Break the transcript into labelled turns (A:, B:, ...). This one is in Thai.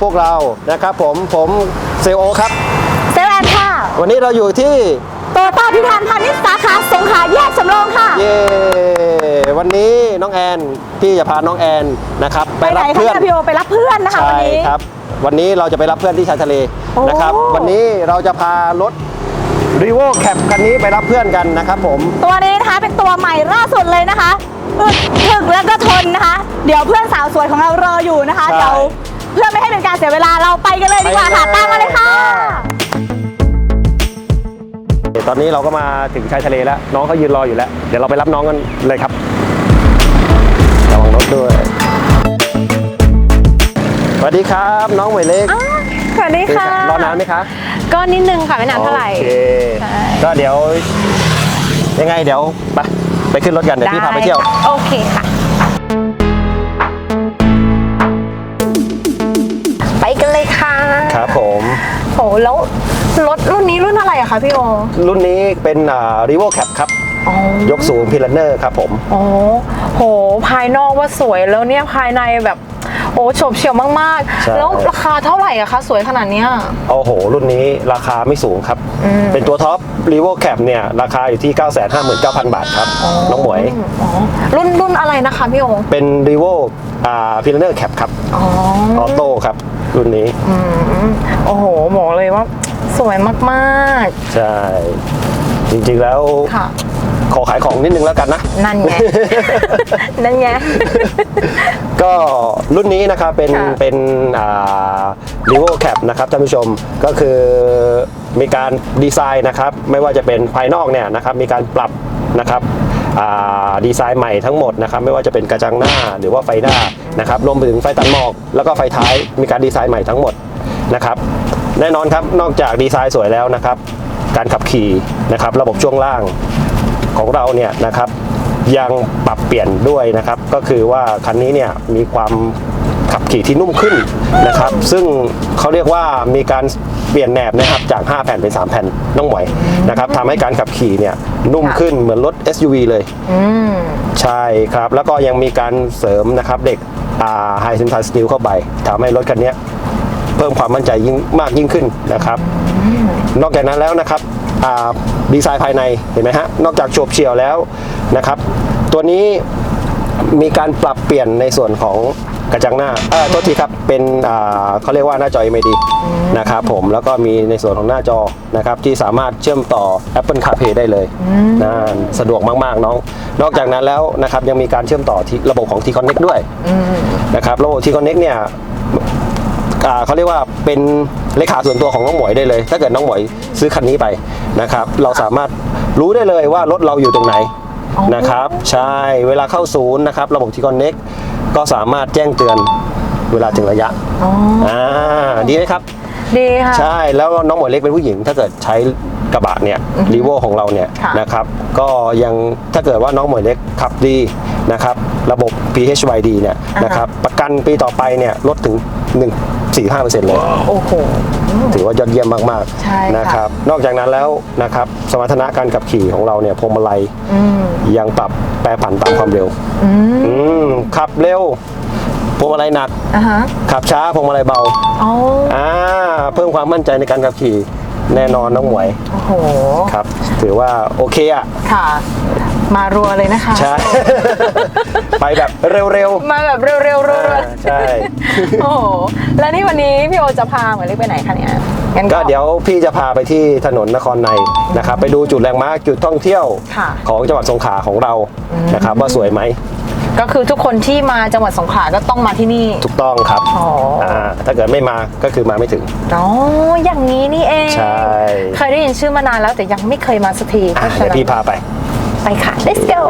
A: พวกเรานะครับผมผมเซลโอครับ
B: เซลแอนค่ะ
A: วันนี้เราอยู่ที่
B: โตต้าพิธานพาณิชย์สาขาสงขลาแยกสำโรงค่ะ
A: เย่วันนี้น้องแอนพี่จะพาน้องแอนนะครับ
B: ไปไหน
A: รับ
B: คะ
A: เพื่อน
B: เนี่ยพี่โอไปรับเพื่อนนะคะวัน
A: ใช่
B: นี้
A: ครับ วันนี้เราจะไปรับเพื่อนที่ชายทะเล
B: โอ้
A: นะครับ วันนี้เราจะพารถรีโวแคปคันนี้ไปรับเพื่อนกันนะครับผม
B: ตัวนี้นะคะเป็นตัวใหม่ล่าสุดเลยนะคะอึดถึกแล้วก็ทนนะคะ เดี๋ยวเพื่อนสาวสวยของเรารออยู่นะคะ
A: ใช่
B: เดี๋ยว เพื่อไม่ให้เป็นการเสียเวลาเราไปกันเลยดีกว่าค่ะ
A: ไปเลย
B: ตามมาเลยค่ะ
A: ตอนนี้เราก็มาถึงชายทะเลแล้ว น้องเขายืนรออยู่แล้ว เดี๋ยวเราไปรับน้องกันเลยครับระวังรถด้วยสวัสดีครับ น้องหมวยเล็ก
B: สวัสดีค่ะ
A: รอนานไหมคะ
B: ก็นิดนึงค่ะไม่นานเท่าไหร่
A: โอเค
B: ใช่
A: ก็เดี๋ยว ยังไงเดี๋ยวไปไปขึ้นรถกันเดี๋ยวพี่พาไปเที่ยว
B: โอเคค่ะ กันเลยค่ะ
A: ครับผม
B: โหแล้วรถรุ่นนี้รุ่นอะไรอะคะพี่โอ
A: รุ่นนี้เป็นอ่า r e v o Cap ครับ
B: อ๋อ
A: ยกสูงพิลันเนอร์ครับผม
C: โอ้โห ภายนอกว่าสวยแล้วเนี่ยภายในแบบโอ้โฉบเฉี่ยวมาก
A: ใช่
C: ๆแล้วราคาเท่าไหร่อะคะ สวยขนาดเนี้ย
A: โอ้โห รุ่นนี้ราคาไม่สูงครับ เป็นตัวท็อป r e v o Cap เนี่ยราคาอยู่ที่ 959,000 บาทครับ น้องหมวย
C: อ๋อรุ่นรุ่นอะไรนะคะพี่โอ
A: เป็น r e v o อ่าพิลันเนอร์แคปครับ
C: อ๋อ
A: ออโต้ครับ รุ่นนี้
C: อืมโอ้โหบอกเลยว่า สวยมาก
A: ใช่ จริงๆแล้ว
C: ๆ ค่ะ
A: ขอขายของนิดนึงแล้วกันนะ
C: นั่นไง นั่นไง
A: ก็รุ่นนี้นะครับเป็น
C: ค่ะ
A: เป็นอ่า r e v o Cap นะครับท่านผู้ชมก็คือมีการดีไซน์นะครับ ไม่ว่าจะเป็นภายนอกเนี่ยนะครับมีการปรับนะครับอ่า ดีไซน์ใหม่ทั้งหมดนะครับไม่ว่าจะเป็นกระจังหน้าหรือว่าไฟหน้านะครับรวมไปถึงไฟตัดหมอก แล้วก็ไฟท้ายมีการดีไซน์ใหม่ทั้งหมดนะครับแน่นอนครับนอกจากดีไซน์สวยแล้วนะครับ การขับขี่นะครับระบบช่วงล่างของเราเนี่ยนะครับยังปรับเปลี่ยนด้วยนะครับ ก็คือว่าคันนี้เนี่ยมีความ ขับขี่ที่นุ่มขึ้นนะครับ ซึ่งเขาเรียกว่ามีการเปลี่ยนแหนบนะครับจาก 5 แผ่นเป็น 3 แผ่นน้องหมวยนะครับทำให้การขับขี่เนี่ยนุ่มขึ้นเหมือนรถ SUV เลย
C: อืม
A: ใช่ครับ แล้วก็ยังมีการเสริมนะครับเด็กไฮเซนทันสตีลเข้าไปทำให้รถคันเนี้ยเพิ่มความมั่นใจยิ่งมากยิ่งขึ้นนะครับ นอกจากนั้นแล้วนะครับอ่าดีไซน์ภายในเห็นไหมฮะนอกจากโฉบเฉี่ยวแล้วนะครับ ตัวนี้มีการปรับเปลี่ยนในส่วนของ กระจังหน้าเออตัวทีครับเป็นอ่าเขาเรียกว่าหน้าจอ LED นะครับผมแล้วก็มีในส่วนของหน้าจอนะครับที่สามารถเชื่อมต่อ Apple CarPlay ได้เลยนะสะดวกมากๆน้อง นอกจากนั้นแล้วนะครับยังมีการเชื่อมต่อที่ระบบของ T-Connect ด้วยนะครับระบบ T-Connect เนี่ยอ่าเขาเรียกว่าเป็นเลขาส่วนตัวของน้องหมวยได้เลย ถ้าเกิดน้องหมวยซื้อคันนี้ไปนะครับ เราสามารถรู้ได้เลยว่ารถเราอยู่ตรงไหนนะครับ ใช่เวลาเข้าศูนย์นะครับ ระบบที่คอนเน็ก ก็สามารถแจ้งเตือนเวลาถึงระยะ
C: อ๋อ
A: อ่าดีไหมครับ
C: ดีค่ะ
A: ใช่แล้วน้องหมวยเล็กเป็นผู้หญิง ถ้าเกิดใช้กระบะเนี่ยรีโวของเราเนี่ย
C: ค่ะ
A: นะครับ ก็ยังถ้าเกิดว่าน้องหมวยเล็กขับดี นะครับระบบ PHYD เนี่ยนะครับประกันปีต่อไปเนี่ยลดถึง 1 4 5เลย
C: โอ้โห
A: ถือว่ายอดเยี่ยมมาก
C: ใช่ค่ะ
A: ๆนะครับ นอกจากนั้นแล้วนะครับสมรรถนะการขับขี่ของเราเนี่ยพวงมาลัย
C: อืม
A: ยังปรับแปรผันตามความเร็ว
C: อืม
A: อืมขับเร็วพวงมาลัยหนัก
C: อะฮะ
A: ขับช้าพวงมาลัยเบา
C: อ๋อ
A: อ่าเพิ่มความมั่นใจในการขับขี่แน่นอนน้องหมวย
C: โอ้โห
A: ครับ ถือว่าโอเคอะ
C: ค่ะ มารัวเลยนะคะ
A: ใช่ ไปแบบเร็ว
C: มาแบบเร็วๆ
A: ๆ
C: รัว
A: อ่าใช่
C: ๆโอ้โห แล้วนี่วันนี้พี่โอจะพาเหมือนเล็กไปไหนคะเนี่ยงั้น
A: ก็เดี๋ยวพี่จะพาไปที่ถนนนครในนะครับ ไปดูจุดแลนด์มาร์คจุดท่องเที่ยว
C: ค่ะ
A: ของจังหวัดสงขลาของเรานะครับ ว่าสวยไหม
C: ก็คือทุกคนที่มาจังหวัดสงขลาก็ต้องมาที่นี่
A: ถูกต้องครับ
C: อ๋ออ่า
A: ถ้าเกิดไม่มาก็คือมาไม่ถึง
C: อ๋ออย่างนี้นี่เอง
A: ใช่
C: เคยได้ยินชื่อมานานแล้วแต่ยังไม่เคยมาสักทีเพ
A: อะ
C: ราะฉะ
A: เดี๋ยว
C: นั้น
A: พี่พาไป
C: ไปค่ะ let's go